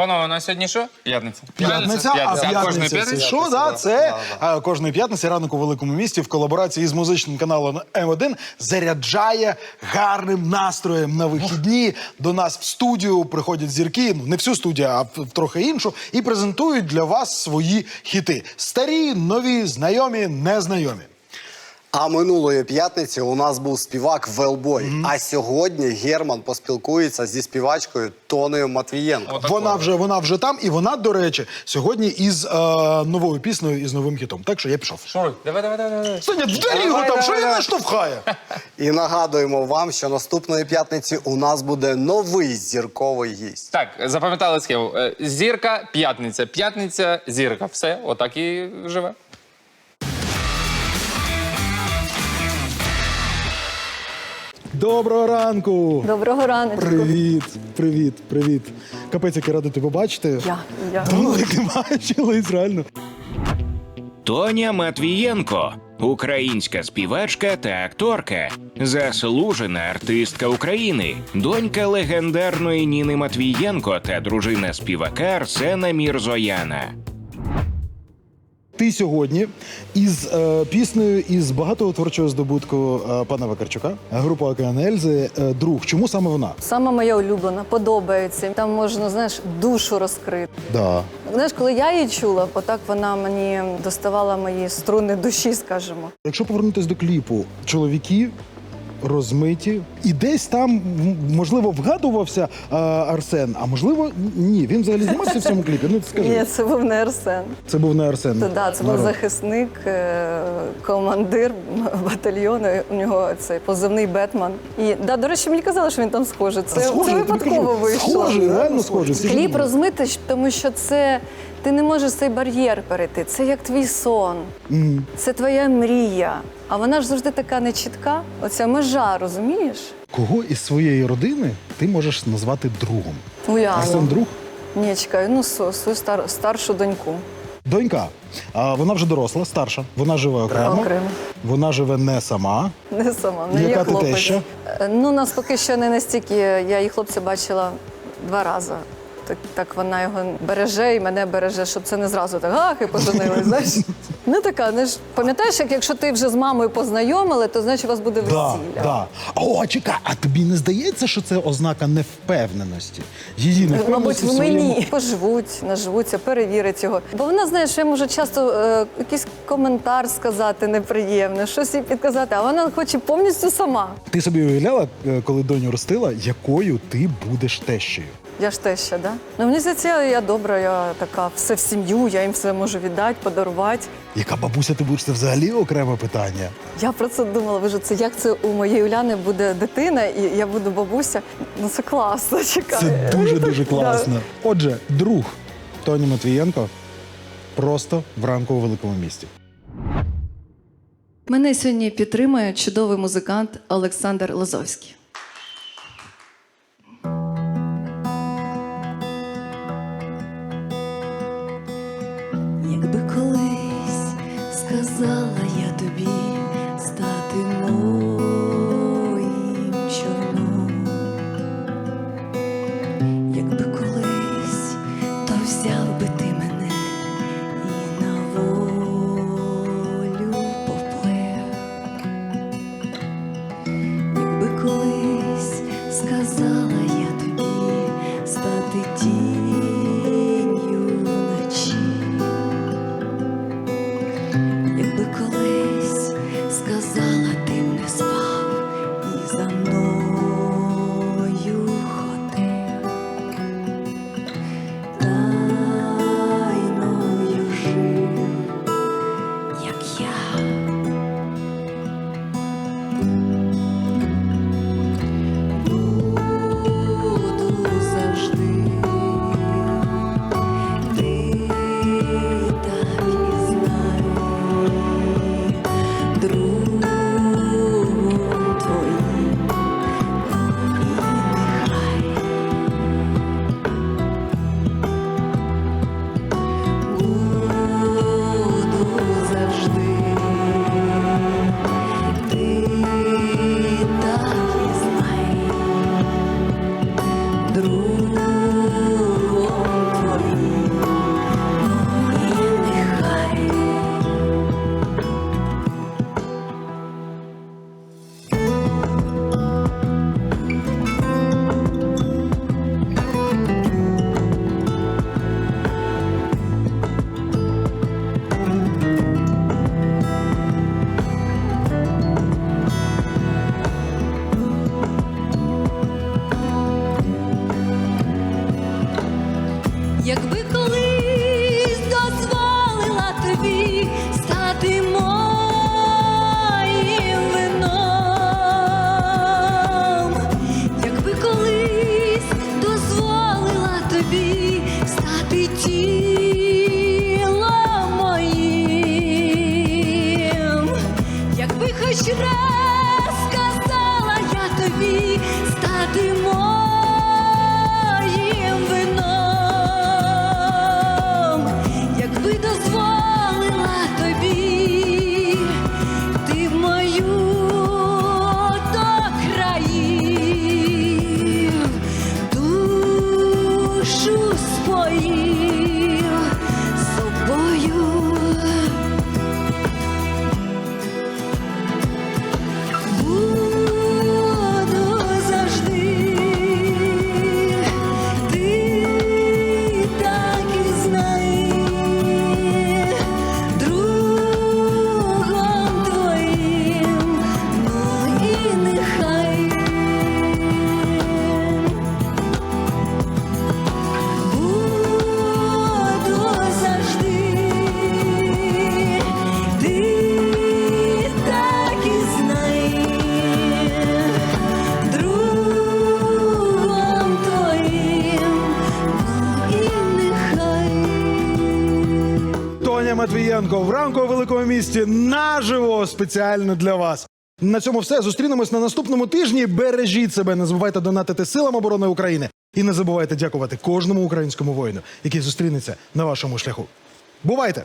Панове, на сьогодні що? П'ятниця. П'ятниця, а Кожної п'ятниці? що? Да, це а, кожної п'ятниці ранок у великому місті в колаборації з музичним каналом М1 заряджає гарним настроєм на вихідні. До нас в студію приходять зірки, ну не всю студію, а в- в трохи іншу, і презентують для вас свої хіти: старі, нові, знайомі, незнайомі. А минулої п'ятниці у нас був співак Велбой. А сьогодні Герман поспілкується зі співачкою Тонею Матвієнко. Вона вже вона вже там, і вона, до речі, сьогодні із е, новою піснею і з новим хітом. Так що я пішов. Шуруй, давай, давай, давай. давай. Соня, вдарі його там, що він не штовхає? І нагадуємо вам, що наступної п'ятниці у нас буде новий зірковий гість. Так, запам'ятали схему. Е, Зірка, п'ятниця, п'ятниця, зірка. Все, отак і живе. Доброго ранку! Доброго ранку. Привіт, привіт, привіт. Капець, який радий тебе бачити. Я, я. Давно як не бачились, реально. Тоня Матвієнко, українська співачка та акторка, заслужена артистка України, донька легендарної Ніни Матвієнко та дружина співака Арсена Мірзояна. Ти сьогодні із е, піснею із багатого творчого здобутку е, пана Вакарчука, група Океан Ельзи, е, друг. Чому саме вона? Сама моя улюблена, подобається. Там можна, знаєш, душу розкрити. Да. Знаєш, коли я її чула, отак вона мені доставала мої струни душі, скажімо. Якщо повернутися до кліпу, чоловіки розмиті, і десь там можливо вгадувався е, Арсен, а можливо ні. Він взагалі знімався в цьому кліпі. Ну скажи, Ні, це був не Арсен. це був не Арсен. Це, да, це був Народ. захисник, е, командир батальйону. У нього цей позивний Бетман. І да, до речі, мені казали, що він там схожий. Це, Схожий, це випадково вийшло. Схожий, реально ж Кліп розмитий, тому що це ти не можеш цей бар'єр перейти. Це як твій сон, це твоя мрія. А вона ж завжди така нечітка. Оця межа, розумієш? Кого із своєї родини ти можеш назвати другом? Уява. Арсен друг? Ні, чекай, ну со- свою стар, старшу доньку. Донька. А вона вже доросла, старша. Вона живе окремо. Окремо. Вона живе не сама. Не сама, не Яка є ти хлопець. теща? Е, Ну, нас поки що не настільки. Я її хлопця бачила два рази. Так, так вона його береже і мене береже, щоб це не зразу так ах, і поженили. Знаєш? Ну така, не ж пам'ятаєш, як якщо ти вже з мамою познайомили, то значить у вас буде Да, весілля. да. О, чекай, а тобі не здається, що це ознака невпевненості? Її Мабуть, невпевненості в своєму- мені поживуть, наживуться, перевірять його. Бо вона знає, що я можу часто е, якийсь коментар сказати неприємне, щось їй підказати, а вона хоче повністю сама. Ти собі уявляла, е, коли доню ростила, якою ти будеш тещею? Я ж теща, да? Ну мені здається, я добра, я така все в сім'ю, я їм все можу віддати, подарувати. Яка бабуся ти будеш? Це взагалі окреме питання. Я про це думала. Ви ж це як це у моєї Уляни буде дитина, і я буду бабуся. Ну це класно. Чекай. Це дуже-дуже класно. Отже, друг Тоні Матвієнко просто вранку у великому місті. Мене сьогодні підтримує чудовий музикант Олександр Лозовський. the друг. тобі стати мо. Матвієнко в ранку у великому місті наживо спеціально для вас. На цьому все. Зустрінемось на наступному тижні. Бережіть себе, не забувайте донатити силам оборони України і не забувайте дякувати кожному українському воїну, який зустрінеться на вашому шляху. Бувайте!